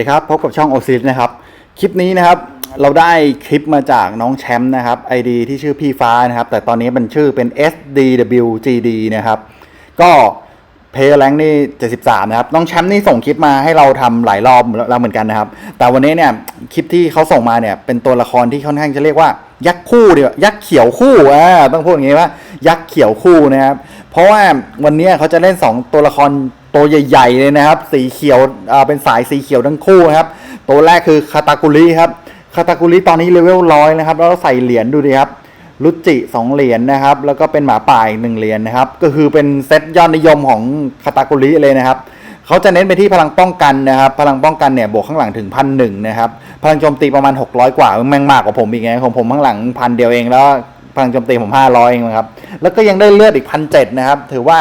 วัสดีครับ พบกับช่องโอซิสนะครับ คลิปนี้นะครับ เราได้คลิปมาจากน้องแชมป์นะครับ ID ที่ชื่อพี่ฟ้านะครับ แต่ตอนนี้มันชื่อเป็น SDWGD นะครับ ก็เพย์แรงนี่ 73 นะครับ น้องแชมป์นี่ส่งคลิปมาให้เราทำหลายรอบแล้วเหมือนกันนะครับ แต่วันนี้เนี่ยคลิปที่เขาส่งมาเนี่ยเป็นตัวละครที่ค่อนข้างจะเรียกว่า ยักษ์คู่เดียวยักษ์เขียวคู่อ่าต้องพูดอย่างงี้ว่ายักษ์เขียวคู่นะครับ เพราะว่าวันนี้เขาจะเล่น 2 ตัวละคร ตัวใหญ่ๆเลยนะครับ สีเขียวเป็นสายสีเขียวทั้งคู่นะครับ ตัวแรกคือคาตากุริครับคาตากุริตอนนี้เลเวลร้อยนะครับ แล้วใส่เหรียญดูดิครับรุจิสองเหรียญนะครับ แล้วก็เป็นหมาป่าอีกหนึ่งเหรียญนะครับ ก็คือเป็นเซตยอดนิยมของคาตากุริเลยนะครับเขาจะเน้นไปที่พลังป้องกันนะครับ พลังป้องกันเนี่ยบวกข้างหลังถึงพันหนึ่งนะครับ พลังโจมตีประมาณ 600 กว่าแม่งมากกว่าผมอีกไงของผมข้างหลังพันเดียวเองแล้วพลังโจมตีผม500เองนะครับ แล้วก็ยังได้เลือดอีกพันเจ็ดนะครับ ถือว่า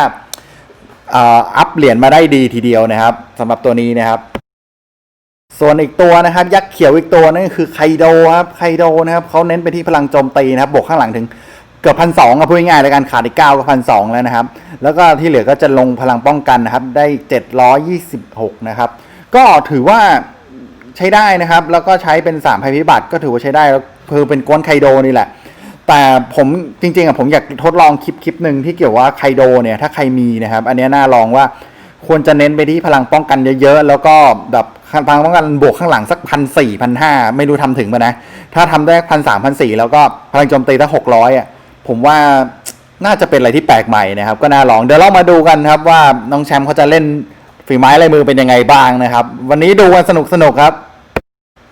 อัพเหรียญมาได้ดีทีเดียวนะครับสำหรับตัวนี้นะครับ ส่วนอีกตัวนะครับ ยักษ์เขียวอีกตัวนั่นคือไคโดครับไคโดนะครับเขาเน้นไปที่พลังโจมตีนะครับบวกข้างหลังถึงเกือบพันสองพูดง่ายๆแล้วกันขาดอีกเก้าก็พันสองแล้วนะครับ แล้วก็ที่เหลือก็จะลงพลังป้องกันนะครับ ได้เจ็ดร้อยยี่สิบหกนะครับ ก็ถือว่าใช้ได้นะครับ แล้วก็ใช้เป็นสามภัยพิบัติก็ถือว่าใช้ได้แล้วคือเป็นก้นไคโดนี่แหละ แต่ผมจริงๆอะผมอยากทดลองคลิปคลิปหนึ่งที่เกี่ยวว่าไคโดเนี่ยถ้าใครมีนะครับ อันเนี้ยน่าลองว่าควรจะเน้นไปที่พลังป้องกันเยอะๆ แล้วก็แบบพลังป้องกันบวกข้างหลังสักพันสี่พันห้าไม่รู้ทำถึงปะนะ ถ้าทำได้พันสามพันสี่แล้วก็พลังโจมตีตั้งหกร้อยอะผมว่าน่าจะเป็นอะไรที่แปลกใหม่นะครับ ก็น่าลองเดี๋ยวเรามาดูกันครับว่าน้องแชมป์เขาจะเล่นฝีไม้ลายมือเป็นยังไงบ้างนะครับ วันนี้ดูกันสนุกๆครับ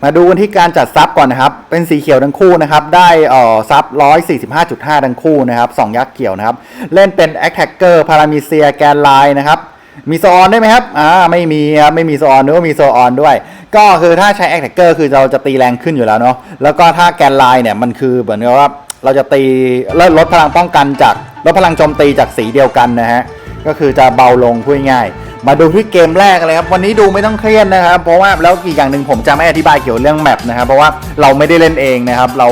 มาดูกันที่การจัดซับก่อนนะครับ เป็นสีเขียวทั้งคู่นะครับ ได้เอ่อซับ145.5 ทั้งคู่นะครับสองยักษ์เขียวนะครับ เล่นเป็น a t t a c k e r พารามิเซียแกนไลน์นะครับ มีโซออนได้ไหมครับ อ่า ไม่มีครับ ไม่มีโซออนนึกว่ามีโซออนด้วย ก็คือถ้าใช้ a t t a c k e r คือเราจะตีแรงขึ้นอยู่แล้วเนาะ แล้วก็ถ้าแกนไลน์เนี่ยมันคือเหมือนกับว่าเราจะตีลดพลังป้องกันจากลดพลังโจมตีจากสีเดียวกันนะฮะ ก็คือจะเบาลงพูดง่ายๆ มาดูที่เกมแรกเลยครับ วันนี้ดูไม่ต้องเครียดนะครับ เพราะว่าแล้วอีกอย่างหนึ่งผมจะไม่อธิบายเกี่ยวเรื่องแมปนะครับ เพราะว่าเราไม่ได้เล่นเองนะครับ เรา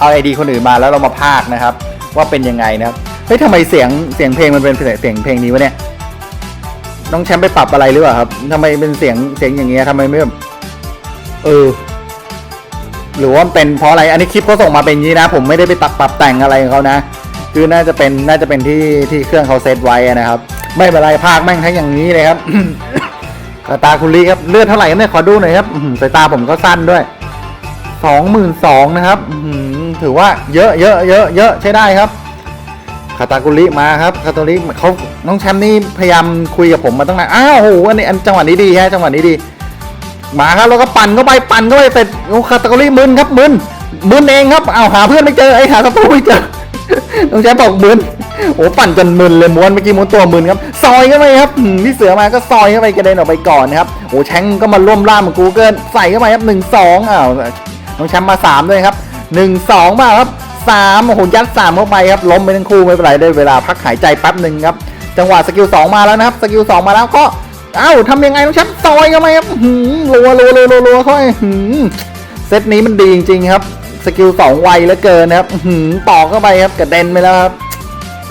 เอาไอดีคนอื่นมาแล้วเรามาพากนะครับ ว่าเป็นยังไงนะครับ เฮ้ยทำไมเสียงเสียงเพลงมันเป็นเสียงเพลงนี้วะเนี่ย น้องแชมป์ไปปรับอะไรหรือเปล่าครับทำไมเป็นเสียงเสียงอย่างเงี้ยทำไมไม่แบบเออ หรือว่าเป็นเพราะอะไร อันนี้คลิปเขาส่งมาเป็นอย่างนี้นะ ผมไม่ได้ไปตัดปรับแต่งอะไรของเขานะ คือน่าจะเป็นน่าจะเป็นที่ที่เครื่องเขาเซตไว้นะครับ ไม่เป็นไรภาคแม่งทั้งอย่างนี้เลยครับสาตาคุณลีครับเลือดเท่าไหร่กันเนี่ยขอดูหน่อยครับสายตาผมก็สั้นด้วยสองหมื่นสองนะครับถือว่าเยอะเยอะเยอะเยอะใช้ได้ครับคาตากุริมาครับคาตากุริเขาน้องแชมป์นี่พยายามคุยกับผมมาตั้งนานอ้าวโหอันนี้อันจังหวะนี้ดีฮะจังหวะนี้ดี มาครับแล้วก็ปั่นเข้าไปปั่นเข้าไปเสร็จโอ้คาตากุริมึนครับมึนมึนเองครับเอาหาเพื่อนไม่เจอไอ้หาศัตรูไม่เจอ น้องแชมป์บอกมึนโอ้ปั่นจนมึนเลยม้วนเมื่อกี้ม้วนตัวมึนครับ ซอยเข้าไปครับพี่เสือมาก็ซอยเข้าไปกระเด็นออกไปก่อนนะครับโอ้แชงก็มาร่วมล่ามกูเกินใส่เข้าไปครับหนึ่งสองอ้าวน้องแชมป์มาสามด้วยครับหนึ่งสองมาครับสามโอ้โหยัดสามเข้าไปครับล้มไปทั้งคู่ไม่เป็นไรได้เวลาพักหายใจแป๊บหนึ่งครับจังหวะสกิลสองมาแล้วนะครับสกิลสองมาแล้วก็เอ้าทำยังไงน้องแชมป์ซอยเข้าไปครับหืมรัวรัวรัวรัวรัวเข้าไปหืมเซตนี้มันดีจริงๆครับ สกิลสองไวเหลือเกินนะครับอื้อหือตอกเข้าไปครับกระเด็นไปแล้วครับ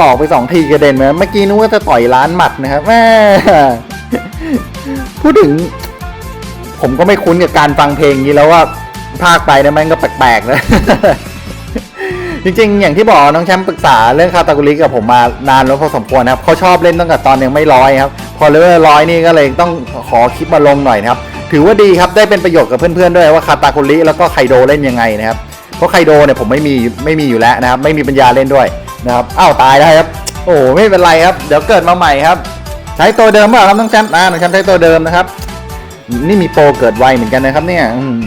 ตอกไปสองทีกระเด็นไปเมื่อกี้นึกว่าจะต่อยล้านหมัดนะครับแม่พูดถึง ผมก็ไม่คุ้นกับการฟังเพลงนี้แล้วว่าภาคไปนี่ยมันก็แปลกๆนะจริงๆ อย่างที่บอกน้องแชมป์ปรึกษาเรื่องคาตากุริกับผมมานานแล้วพอสมควรนะครับเขาชอบเล่นตั้งแต่ตอนยังไม่ร้อยครับ พอเลเวลร้อยนี่ก็เลยต้องขอคลิปมาลงหน่อยนะครับ ถือว่าดีครับได้เป็นประโยชน์กับเพื่อนๆด้วยว่าคาตากุริแล้วก็ไคโดเล่นยังไงนะครับ เพราะไคโดเนี่ยผมไม่มีไม่มีอยู่แล้วนะครับ ไม่มีปัญญาเล่นด้วยนะครับอ้าวตายได้ครับ โอ้ไม่เป็นไรครับ เดี๋ยวเกิดมาใหม่ครับ ใช้ตัวเดิมเปล่าครับน้องแชมป์อ่าน้องแชมป์ใช้ตัวเดิมนะครับ นี่มีโปรเกิดไวเหมือนกันนะครับ เนี่ย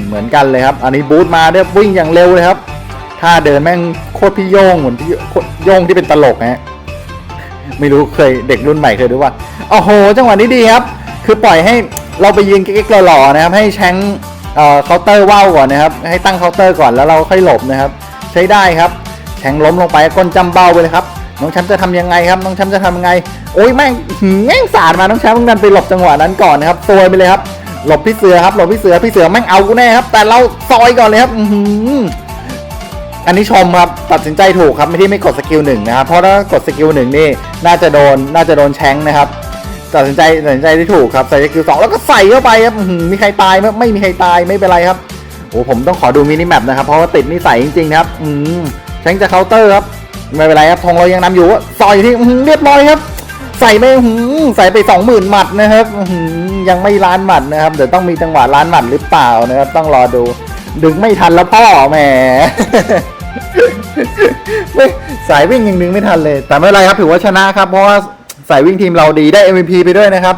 เหมือนกันเลยครับ อันนี้บูทมาเรียวิ่งอย่างเร็วเลยครับถ้าเดินแม่งโคตรพี่โยงเหมือนพี่โคตรโยงที่เป็นตลกนะฮะไม่รู้เคยเด็กรุ่นใหม่เคยดูว่าโอ้โห จังหวะนี้ดีครับ คือปล่อยให้เราไปยืนเก๊กๆหล่อๆนะครับ ให้แชง เอ่อเคาน์เตอร์ว่าวก่อนนะครับ ให้ตั้งเคาน์เตอร์ก่อนแล้วเราค่อยหลบนะครับ ใช้ได้ครับแชงล้มลงไปก้นจำเบ้าไปเลยครับ น้องแชมป์จะทำยังไงครับ น้องแชมป์จะทำยังไง โอ้ยแม่งแม่งสาดมา น้องแชมป์ต้องดันไปหลบจังหวะนั้นก่อนนะครับซวยไปเลยครับ หลบพี่เสือครับ หลบพี่เสือ พี่เสือแม่งเอากูแน่ครับ แต่เราซอยก่อนเลยครับ อืออันนี้ชมครับ ตัดสินใจถูกครับ ไม่ที่ไม่กดสกิลหนึ่งนะครับ เพราะถ้ากดสกิลหนึ่งนี่ น่าจะโดน น่าจะโดนแชงนะครับ ตัดสินใจตัดสินใจที่ถูกครับใส่สกิลสองแล้วก็ใส่เข้าไปครับมีใครตายไหมไม่มีใครตายไม่เป็นไรครับโอ้ผมต้องขอดูมินิแมปนะครับเพราะว่าติดนิสัยจริงๆครับอืมแชงจะเคาน์เตอร์ครับไม่เป็นไรครับธงเรายังนำอยู่ซอยที่เรียบร้อยครับ ใส่ไปใส่ไปสองหมื่นหมัดนะครับยังไม่ล้านหมัดนะครับเดี๋ยวต้องมีจังหวะล้านหมัดหรือเปล่านะครับต้องรอดูดึงไม่ทันแล้วพ่อแหมไม่สายวิ่งยังดึงไม่ทันเลย แต่ไม่เป็นไรครับถือว่าชนะครับเพราะว่า ใสายวิ่งทีมเราดีได้ MVP ไปด้วยนะครับ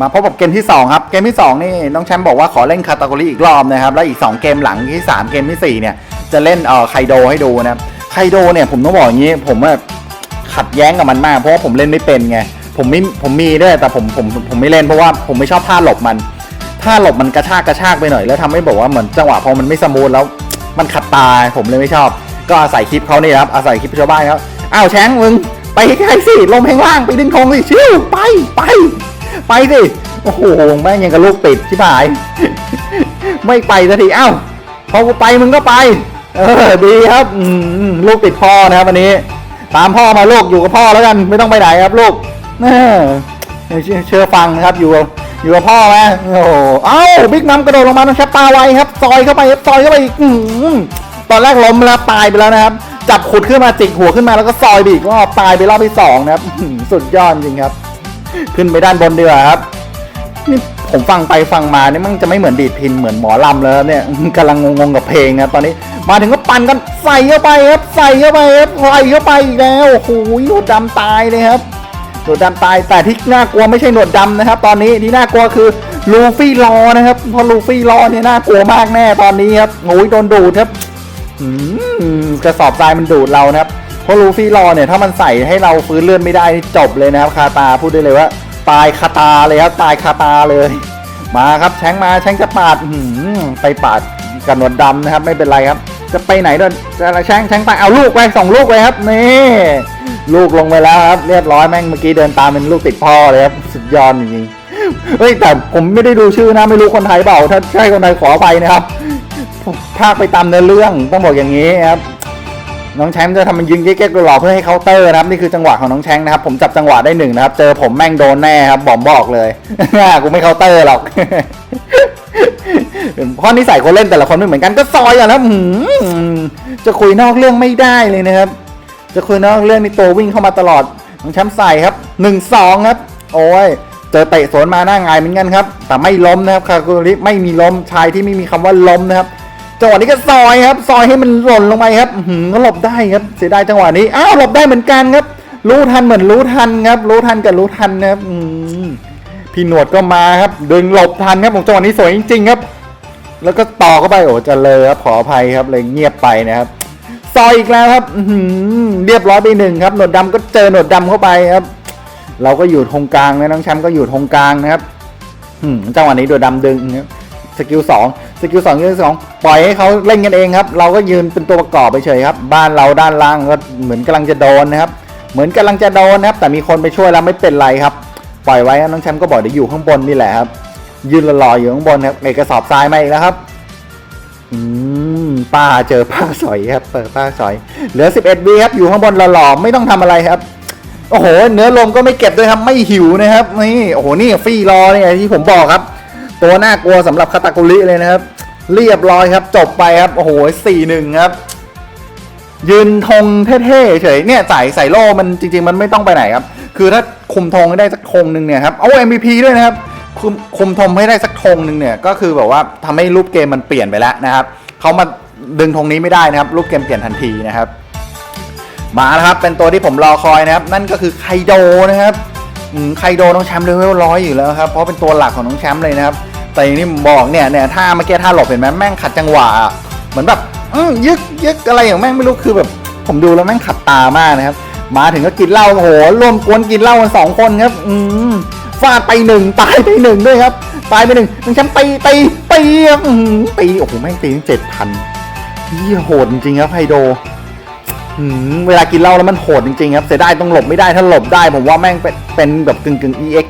มาพบกับเกมที่ 2 ครับ เกมที่ 2 นี่น้องแชมป์บอกว่าขอเล่นคาตาโกรีอีกรอบนะครับ แล้วอีก 2 เกมหลังที่ 3 เกมทีสี่ 4 เนี่ยจะเล่นเอ่อไคโดให้ดูนะครับไคโดเนี่ยผมต้องบอกอย่างนี้ผมว่าขัดแย้งกับมันมาก เพราะว่าผมเล่นไม่เป็นไงผมไม่ผมมีด้วยแต่ผมผมผมไม่เล่นเพราะว่าผมไม่ชอบท่าหลบมันถ้าหลบมันกระชากกระชากไปหน่อย แล้วทำให้บอกว่าเหมือนจังหวะพอมันไม่สมูทแล้วมันขัดตาผมเลยไม่ชอบ ก็อาศัยคลิปเขานี่ครับอาศัยคลิปชาวบ้านครับอ้าวแชงมึง ไปใกล้สิลมแห้งล่างไปดึงธงสิชิวไปไป ไปสิโอ้โหแม่งยังกับลูกติดชิบหาย ไม่ไปสักทีเอ้าพอกูไปมึงก็ไป เออดีครับลูกติดพ่อนะครับวันนี้ ตามพ่อมาลูกอยู่กับพ่อแล้วกัน ไม่ต้องไปไหนครับลูกเออเชื่อฟังนะครับอยู่กับอยู่กับพ่อไหมโอ้โหเอ้าบิ๊กมัมกระโดดลงมาต้องชับตาไวครับซอยเข้าไปครับซอยเข้าไปอีกตอนแรกล้มแล้วตายไปแล้วนะครับ จับขุดขึ้นมาจิกหัวขึ้นมาแล้วก็ซอยไปอีกรอบตายไปรอบที่สองนะครับสุดยอดจริงครับ ขึ้นไปด้านบนดีกว่าครับนี่ผมฟังไปฟังมาเนี่ยมันจะไม่เหมือนดีดพินเหมือนหมอลำเลยครับเนี่ยกำลังงงๆกับเพลงครับตอนนี้ มาถึงก็ปั่นกันใส่เข้าไปครับ ใส่เข้าไปครับใส่เข้าไปอีกแล้วโอ้โหหนวดดำตายเลยครับหนวดดำตายแต่ที่น่ากลัวไม่ใช่หนวดดำนะครับ ตอนนี้ที่น่ากลัวคือลูฟี่รอนะครับเพราะลูฟี่รอเนี่ยน่ากลัวมากแน่ตอนนี้ครับโอ้ยโดนดูดครับ กระสอบทรายมันดูดเรานะครับ เพราะลูฟี่รอเนี่ยถ้ามันใส่ให้เราฟื้นเลื่อดไม่ได้จบเลยนะครับ คาตาพูดได้เลยว่า ตายคาตาเลยครับตายคาตาเลย มาครับแชงมาแชงจะปาดหือไปปาดกันหนวดดำนะครับ ไม่เป็นไรครับ จะไปไหนด้วยจะแชงแชงไปเอาลูกไปสองลูกไปครับนี่ลูกลงไปแล้วครับ เรียบร้อยแม่งเมื่อกี้เดินตามเป็นลูกติดพ่อเลยครับสุดยอดจริงๆเฮ้ยแต่ผมไม่ได้ดูชื่อนะไม่รู้คนไทยเปล่าถ้าใช่คนไทยขออภัยนะครับ ภาคไปตามเนื้อเรื่องต้องบอกอย่างนี้ครับน้องแชมป์จะทำมันยิงเก๊กๆหล่อๆเพื่อให้เคาน์เตอร์นะครับนี่คือจังหวะของน้องแชมป์นะครับผมจับจังหวะได้หนึ่งนะครับ เจอผมแม่งโดนแน่ครับบอมบอกเลยกูไม่เคาน์เตอร์หรอกเพราะนิสัยคนเล่นแต่ละคนไม่เหมือนกันก็ซอยอะนะหืมจะคุยนอกเรื่องไม่ได้เลยนะครับ จะคุยนอกเรื่องนี่ตัววิ่งเข้ามาตลอดน้องแชมป์ใส่ครับหนึ่งสองครับ โอ้ยเจอเตะสวนมาหน้างายเหมือนกันครับ แต่ไม่ล้มนะครับคาคุริไม่มีล้มชายที่ไม่มีคำว่าล้มนะครับ จังหวะนี้ก็ซอยครับ ซอยให้มันหล่นลงไปครับหือก็หลบได้ครับ เสียดายจังหวะนี้อ้าวหลบได้เหมือนกันครับ รู้ทันเหมือนรู้ทันครับ รู้ทันกับรู้ทันนะครับพี่หนวดก็มาครับ ดึงหลบทันครับผมจังหวะนี้สวยจริงๆครับ แล้วก็ต่อเข้าไปโอ้จะเลยครับขออภัยครับเลยเงียบไปนะครับ ซอยอีกแล้วครับหือเรียบร้อยไปหนึ่งครับ หนวดดำก็เจอหนวดดำเข้าไปครับ เราก็อยู่ตรงกลางนะน้องแชมป์ก็อยู่ตรงกลางนะครับจังหวะนี้โดดดำดึงครับสกิลสอง กิลสองสกิลสองปล่อยให้เขาเล่นกันเองครับ เราก็ยืนเป็นตัวประกอบไปเฉยครับ บ้านเราด้านล่างก็เหมือนกำลังจะโดนนะครับ เหมือนกำลังจะโดนนะครับ แต่มีคนไปช่วยแล้วไม่เป็นไรครับ ปล่อยไว้ครับน้องแชมป์ก็บอกเดี๋ยวอยู่ข้างบนนี่แหละครับ ยืนรอๆอยู่ข้างบนครับเอกสอบทรายมาอีกแล้วครับ อืมป้าเจอป้าสอยครับ เปิดป้าสอย เหลือ 11วีครับ อยู่ข้างบนหล่อๆไม่ต้องทำอะไรครับโอ้โห เนื้อลมก็ไม่เก็บด้วยครับ ไม่หิวนะครับ นี่ โอ้โห นี่ฟรีรอเนี่ยที่ผมบอกครับ ตัวน่ากลัวสำหรับคาตากุริเลยนะครับ เรียบร้อยครับจบไปครับ โอ้โหสี่หนึ่งครับ ยืนธงเท่ๆเฉยเนี่ยใส่ใส่โล่มันจริง ๆ มันไม่ต้องไปไหนครับ คือถ้าคุมธงให้ได้สักธงหนึ่งเนี่ยครับเอา MVP ด้วยนะครับ คุมคุมธงให้ได้สักธงหนึ่งเนี่ยก็คือแบบว่าทำให้รูปเกมมันเปลี่ยนไปแล้วนะครับเขามาดึงธงนี้ไม่ได้นะครับ รูปเกมเปลี่ยนทันทีนะครับมาครับเป็นตัวที่ผมรอคอยนะครับ นั่นก็คือไคโดนะครับ ไคโดน้องแชมป์เลเวลร้อยอยู่แล้วครับ เพราะเป็นตัวหลักของน้องแชมป์เลยนะครับ แต่อย่างที่ผมบอกเนี่ยเนี่ยถ้าเมื่อกี้ท่าหลบเห็นไหมแม่งขัดจังหวะ เหมือนแบบอืยึกยึกอะไรอย่างแม่งไม่รู้คือแบบ ผมดูแล้วแม่งขัดตามากนะครับ มาถึงก็กินเหล้าโอ้โหร่วมกวนกินเหล้ากันสองคนครับ อืมฟาดไปหนึ่งตายไปหนึ่งด้วยครับ ตายไปหนึ่งน้องแชมป์ตีตีตีครับตีโอ้โหแม่งตีตั้งเจ็ดพันเฮียโหดจริงครับไฮโด หืมเวลากินเหล้าแล้วมันโหดจริงๆครับเสียดายต้องหลบไม่ได้ถ้าหลบได้ ผมว่าแม่งเป็นเป็นแบบกึ่งกึ่ง EX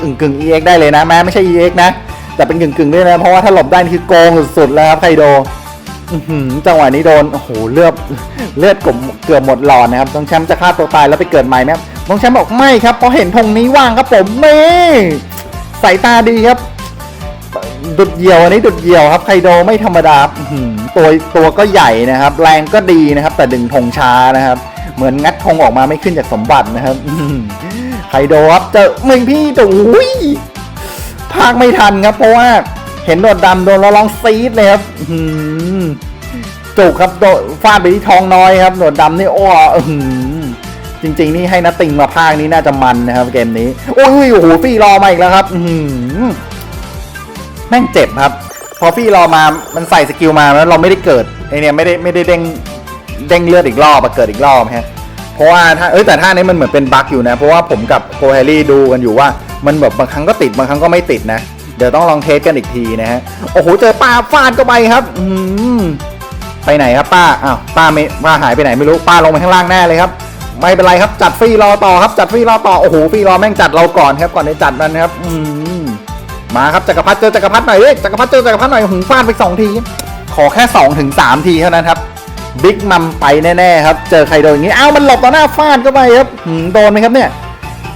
กึ่งกึ่ง EX ได้เลยนะแม้ไม่ใช่ EX นะแต่เป็นกึ่งกึ่งด้วยนะเพราะว่าถ้าหลบได้นี่คือโกงสุดๆแล้วครับไคโดจังหวะนี้โดนโอ้โหเลือดเลือดกบเกือบหมดหลอดนะครับต้องแชมป์จะฆ่าตัวตายแล้วไปเกิดใหม่ไหมน้องแชมป์บอกไม่ครับเพราะเห็นธงนี้ว่างครับผมนี่สายตาดีครับ ดุดเหี่ยวอันนี้ดุดเหี่ยวครับไคโดไม่ธรรมดาตัวตัวก็ใหญ่นะครับ แรงก็ดีนะครับ แต่ดึงธงช้านะครับ เหมือนงัดธงออกมาไม่ขึ้นจากสมบัตินะครับไคโดครับเจอมึงพี่แต่อุ้ยพากไม่ทันครับ เพราะว่าเห็นโดดดำโดนเราลองซีดเลยครับจุกครับโดนฟาดไปที่ทองน้อยครับโดดดำนี่โอ้จริง ๆ นี่ให้นัตติงมาพากนี้น่าจะมันนะครับ เกมนี้โอ้ยโอ้โหฟี่รอมาอีกแล้วครับ อื แม่งเจ็บครับ พอพี่รอมามันใส่สกิลมาแล้วเราไม่ได้เกิดไอเนี่ยไม่ได้ไม่ได้เด้งเด้งเลือดอีกรอบอะเกิดอีกรอบฮะเพราะว่าถ้าเอ้ยแต่ท่านี้มันเหมือนเป็นบั๊กอยู่นะ เพราะว่าผมกับโคเฮลี่ดูกันอยู่ว่ามันแบบบางครั้งก็ติดบางครั้งก็ไม่ติดนะเดี๋ยวต้องลองเทสกันอีกทีนะฮะโอ้โหเจอป้าฟาดก็ไปครับ อืมไปไหนครับป้าอ้าวป้าไม่ป้าหายไปไหนไม่รู้ป้าลงไปข้างล่างแน่เลยครับ ไม่เป็นไรครับจัดฟรีรอต่อครับจัดฟรีรอต่อโอ้โหฟรีรอแม่งจัดเราก่อนครับก่อนจะจัดมันนะครับ อืม มาครับจักรพรรดิเจอจักรพรรดิหน่อยเอ้ยจักรพรรดิเจอจักรพรรดิหน่อยหุงฟาดไปสองทีขอแค่2อถึงสทีเท่านั้นครับบิ๊กมัมไปแน่ๆครับ เจอใครโดนอย่างนี้อ้าวมันหลบต่อหน้าฟาดเข้าไปครับหืมโดนไหมครับเนี่ย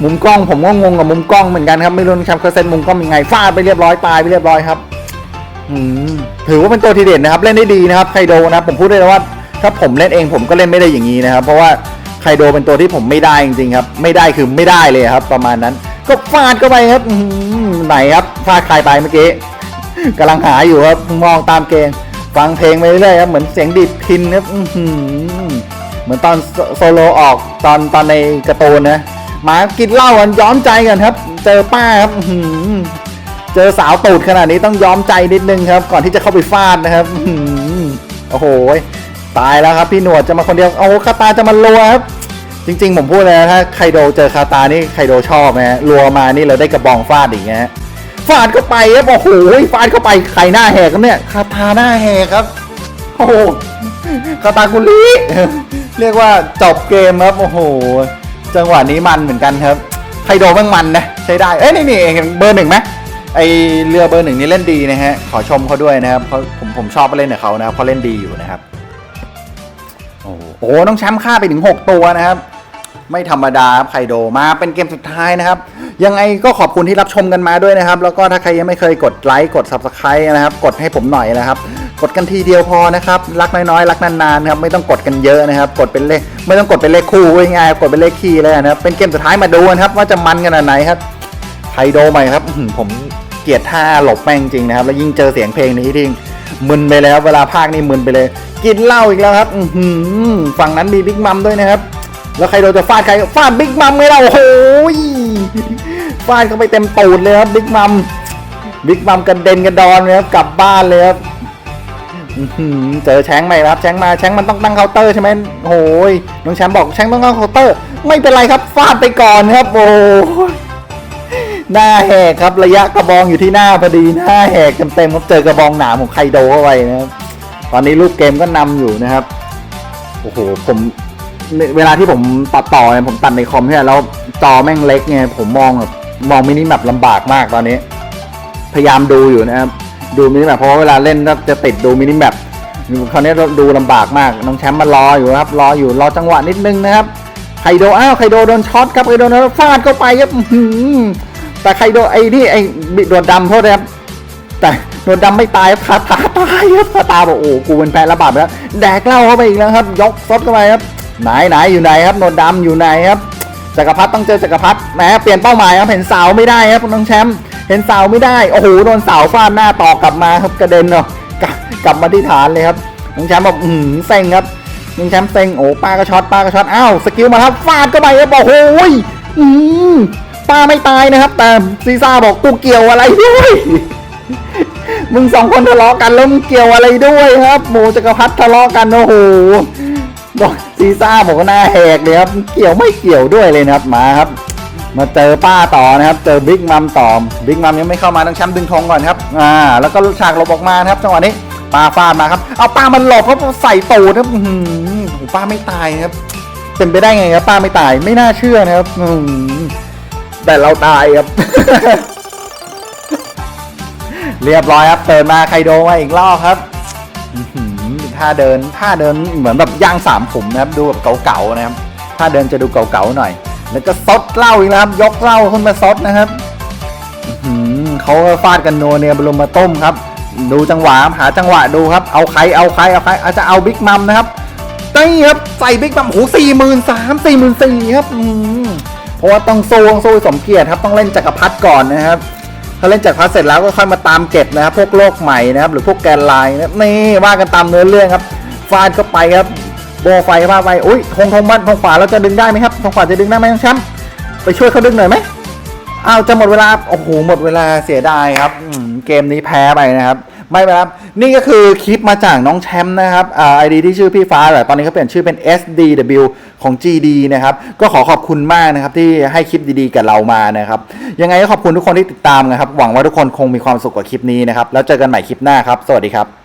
มุมกล้องผมก็งงกับมุมกล้องเหมือนกันครับไม่รู้นะครับเขาเซนมุมกล้องยังไงฟาดไปเรียบร้อยตายไปเรียบร้อยครับอืมถือว่าเป็นตัวทีเด่นนะครับเล่นได้ดีนะครับไคโดนะผมพูดได้เลยว่า ถ้าผมเล่นเองผมก็เล่นไม่ได้อย่างนี้นะครับ เพราะว่าไคโดเป็นตัวที่ผมไม่ได้จริงๆครับ ไม่ได้คือไม่ได้เลยครับ ประมาณนั้น ก็ฟาดเข้าไปครับไหนครับฟาดใครไปเมื่อกี้กำลังหาอยู่ครับมองตามเกมฟังเพลงไปเรื่อยครับเหมือนเสียงดีดพินครับเหมือนตอนโซโลออกตอนตอนในกร์ตูนนะมากินเหล้ากันย้อมใจกันครับ เจอป้าครับเจอสาวตูดขนาดนี้ต้องย้อมใจนิดนึงครับ ก่อนที่จะเข้าไปฟาดนะครับโอ้โหตายแล้วครับ พี่หนวดจะมาคนเดียวโอ้คาตาจะมาลัวครับ จริง ๆ ผมพูดเลยนะถ้าไคโดเจอคาตานี่ไคโดชอบนะฮะรัวมานี่เราได้กระบองฟาดอีกนะฮะฟาดเข้าไปครับโอ้โหฟาดเข้าไปใครหน้าแหกครับเนี่ยคาตาหน้าแหกครับโอ้โหคาตากุลีเรียกว่าจบเกมครับโอ้โหจังหวะนี้มันเหมือนกันครับไคโดแม่งมันนะใช้ได้เอ้ยนี่นี่เบอร์หนึ่งไหมไอเรือเบอร์หนึ่งนี่เล่นดีนะฮะขอชมเขาด้วยนะครับเขาผมผมชอบไปเล่นกับเขานะครับเขาเล่นดีอยู่นะครับโอ้โหโอ้โหน้องแชมป์ฆ่าไปถึง 6 ตัวนะครับ ไม่ธรรมดาครับไคโดมาเป็นเกมสุดท้ายนะครับ ยังไงก็ขอบคุณที่รับชมกันมาด้วยนะครับ แล้วก็ถ้าใครยังไม่เคยกดไลค์กด Subscribe นะครับ กดให้ผมหน่อยนะครับ กดกันทีเดียวพอนะครับ รักน้อยๆ รักนานๆครับไม่ต้องกดกันเยอะนะครับ กดเป็นเลขไม่ต้องกดเป็นเลขคู่ง่ายๆกดเป็นเลขคีย์เลยนะครับเป็นเกมสุดท้ายมาดูกันครับ ว่าจะมันขนาดไหนครับไคโดใหม่ครับผมเกลียดท่าหลบแม่งจริงนะครับ แล้วยิ่งเจอเสียงเพลงนี้ทิ้งมึนไปแล้วเวลาพากนี่มึนไปเลย กินเหล้าอีกแล้วครับฝั่งนั้นมีบิ๊กมัมด้วยนะครับ แล้วใครโดนจะฟาดใครฟาดบิ๊กมัมไงเราโอ้โหยฟาดเข้าไปเต็มตูดเลยครับบิ๊กมัมบิ๊กมัมกระเด็นกระดอนเลยครับกลับบ้านเลยครับเจอแชงใหม่ครับแชงมาแชงมันต้องตั้งเคาน์เตอร์ใช่ไหมโอ้ยน้องแชมป์บอกแชงต้องตั้งเคาน์เตอร์ ไม่เป็นไรครับฟาดไปก่อนครับโอ้ยหน้าแหกครับระยะกระบองอยู่ที่หน้าพอดีหน้าแหกเต็มๆครับเจอกระบองหนามของไคโดเข้าไปนะครับตอนนี้รูปเกมก็นำอยู่นะครับโอ้โหผม เวลาที่ผมตัดต่อเนี่ยผมตัดในคอมเนี่ยแล้วจอแม่งเล็กไงผมมองแบบมองมินิแมปลำบากมากตอนนี้ พยายามดูอยู่นะครับดูมินิแมปเพราะว่าเวลาเล่นก็จะติดดูมินิแมปคราวนี้ดูลำบากมากน้องแชมป์มารออยู่ครับรออยู่รอจังหวะนิดนึงนะครับไคโดอ้าวไคโดโดนช็อตครับไคโดโดนฟาดเข้าไปครับแต่ไคโดไอ้นี่ไอ้บิโดนดำโทษนะครับแต่โดนดำไม่ตายครับคาตาตายครับคาตาบอกโอ้กูเป็นแพ้ระบาดแล้วแดกเล้าเข้าไปอีกแล้วครับ ยกซดเข้าไปครับ ไหนไหนอยู่ไหนครับโดนดำอยู่ไหนครับจักรพรรดิต้องเจอจักรพรรดิแหมเปลี่ยนเป้าหมายครับเห็นเสาไม่ได้ครับน้องแชมป์เห็นเสาไม่ได้โอ้โหโดนเสาฟาดหน้าต่อกลับมาครับกระเด็นเนาะกลับมาที่ฐานเลยครับน้องแชมป์บอกอืมเซ็งครับยิงแชมป์เซ็งโอ้ป้าก็ช็อตป้าก็ช็อตอ้าวสกิลมาครับฟาดเข้าไปครับบอกโอ้ยอืมป้าไม่ตายนะครับ แต่ซีซ่าบอกกูเกี่ยวอะไรด้วยมึงสองคนทะเลาะกันแล้วมึงเกี่ยวอะไรด้วยครับโมจักรพรรดิทะเลาะกันโอ้โห บอกซีซ่าบอกว่าหน้าแหกเลยครับเกี่ยวไม่เกี่ยวด้วยเลยนะครับมาครับ มาเจอป้าต่อนะครับ เจอบิ๊กมัมต่อบิ๊กมัมยังไม่เข้ามาต้องแชมป์ดึงธงก่อนครับอ่าแล้วก็ฉากหลบออกมาครับจังหวะนี้ป้าฟาดมาครับเอาป้ามันหลบเพราะใส่ตูดครับอื้อหือโอ้ป้าไม่ตายครับเป็นไปได้ไงครับป้าไม่ตายไม่น่าเชื่อนะครับอื้อหือแต่เราตายครับ เรียบร้อยครับเปิดมาไคโดมาอีกรอบครับ ท่าเดินท่าเดินเหมือนแบบย่างสามขุมนะครับดูแบบเก่าๆนะครับท่าเดินจะดูเก่าๆหน่อย แล้วก็ซดเหล้าอีกแล้วยกเหล้าขึ้นมาซดนะครับเขาฟาดกันโนเนียบรมมาต้มครับ ดูจังหวะหาจังหวะดูครับ เอาใครเอาใครเอาใครอาจจะเอาบิ๊กมัมนะครับนี่ครับใส่บิ๊กมัมโอ้สี่หมื่นสามสี่หมื่นสี่ครับเพราะว่าต้องโซ่ต้องโซ่สมเกียรติครับต้องเล่นจักรพรรดิก่อนนะครับ ถ้าเล่นจักพารดิเสร็จแล้วก็ค่อยมาตามเก็บนะครับพวกโลกใหม่นะครับหรือพวกแกนไลน์นะนี่ว่ากันตามเนื้อเรื่องครับฟาดเข้าไปครับโบไฟฟาดไปอุ้ยทงทงบ้านทงขวาเราจะดึงได้ไหมครับทงขวาจะดึงได้ไหมน้องแชมป์ไปช่วยเขาดึงหน่อยไหมอ้าวจะหมดเวลาโอ้โหหมดเวลาเสียดายครับเกมนี้แพ้ไปนะครับ ไม่เป็นไรครับ นี่ก็คือคลิปมาจากน้องแชมป์นะครับอ่าไอดีที่ชื่อพี่ฟ้าแต่ตอนนี้เขาเปลี่ยนชื่อเป็น SDW ของ GD นะครับ ก็ขอขอบคุณมากนะครับที่ให้คลิปดีๆกับเรามานะครับ ยังไงก็ขอบคุณทุกคนที่ติดตามนะครับ หวังว่าทุกคนคงมีความสุขกับคลิปนี้นะครับ แล้วเจอกันใหม่คลิปหน้าครับ สวัสดีครับ